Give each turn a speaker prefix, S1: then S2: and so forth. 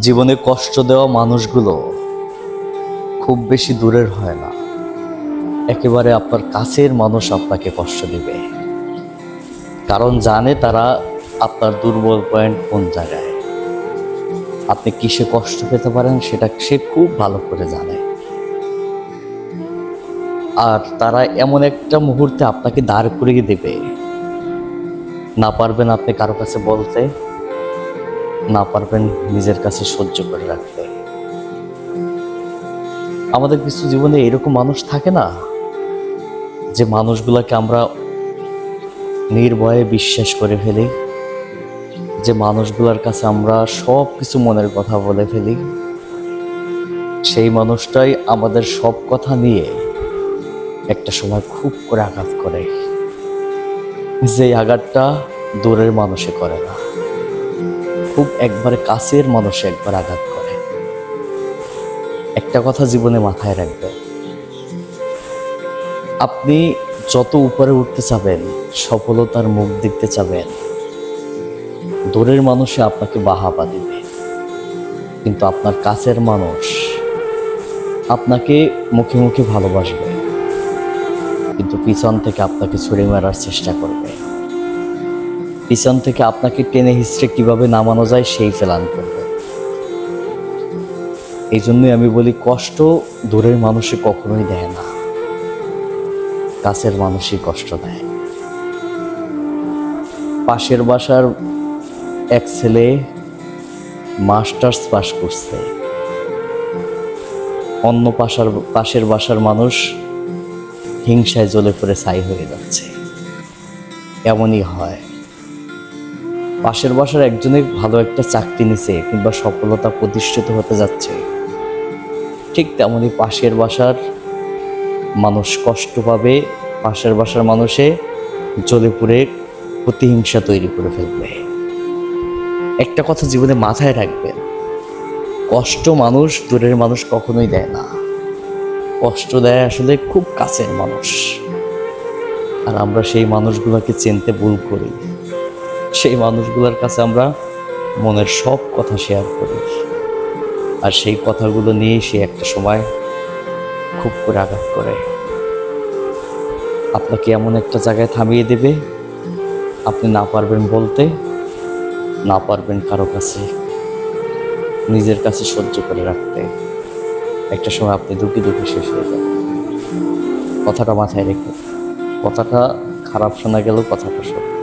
S1: জীবনে কষ্ট দেওয়া মানুষগুলো খুব বেশি দূরের হয় না। একেবারে আপনার কাছের মানুষ আপনাকে কষ্ট দিবে। কারণ জানে তারা আপনার দুর্বল পয়েন্ট কোন জায়গায়। আপনি কিসে কষ্ট পেতে পারেন সেটা সে খুব ভালো করে জানে। আর তারা এমন একটা মুহূর্তে আপনাকে দাঁড় করিয়ে দেবে। না পারবেন আপনি কারও কাছে বলতে। না পারবেন নিজের কাছে সহ্য করে রাখতে। আমাদের কিছু জীবনে এরকম মানুষ থাকে না, যে মানুষগুলোকে আমরা নির্ভয়ে বিশ্বাস করে ফেলি, যে মানুষগুলোর কাছে আমরা সব কিছু মনের কথা বলে ফেলি। সেই মানুষটাই আমাদের সব কথা নিয়ে একটা সময় খুব করে আঘাত করে, যে আঘাতটা দূরের মানুষে করে না। খুব একবারে কাছের মানুষ একবার আঘাত করে। একটা কথা জীবনে মাথায় রাখবেন আপনি যত উপরে উঠতে চাবেন, সফলতার মুখ দেখতে চাবেন, দূরের মানুষে আপনাকে বাহাবা দিবে। কিন্তু আপনার কাছের মানুষ আপনাকে মুখে মুখে ভালোবাসবে। কিন্তু পিছন থেকে আপনাকে ছুড়ে মারার চেষ্টা করবে। পিছন থেকে আপনাকে টেনে হিস্ট্রে কীভাবে নামানো যায় সেই প্ল্যান করবে। এই জন্যই আমি বলি, কষ্ট দূরের মানুষে কখনোই দেয় না। কাছের মানুষই কষ্ট দেয়। পাশের বাসার এক ছেলে মাস্টার্স পাশ করছে। অন্য পাশার, পাশের বাসার মানুষ হিংসায় জ্বলে পড়ে ছাই হয়ে যাচ্ছে। এমনই হয়। পাশের বাসার একজনের ভালো একটা চাকরি নিছে কিংবা সফলতা প্রতিষ্ঠিত হতে যাচ্ছে। ঠিক তেমনই পাশের বাসার মানুষ কষ্ট পাবে, পাশের বাসার মানুষে জ্বলে পুড়ে প্রতিহিংসা তৈরি করে ফেলবে। একটা কথা জীবনে মাথায় রাখবেন, কষ্ট মানুষ, দূরের মানুষ কখনোই দেয় না। কষ্ট দেয় আসলে খুব কাছের মানুষ। আর আমরা সেই মানুষগুলোকে চিনতে ভুল করি। সেই মানুষগুলোর কাছে আমরা মনের সব কথা শেয়ার করি। আর সেই কথাগুলো নিয়ে সে একটা সময় খুব করে আঘাত করে। আপনাকে এমন একটা জায়গায় থামিয়ে দেবে, আপনি না পারবেন বলতে, না পারবেন কারও কাছে, নিজের কাছে সহ্য করে রাখতে। একটা সময় আপনি দুঃখী দুঃখে শেষ হয়ে যাবেন। কথাটা মাথায় রেখে, কথাটা খারাপ শোনা গেলেও কথাটা সত্য।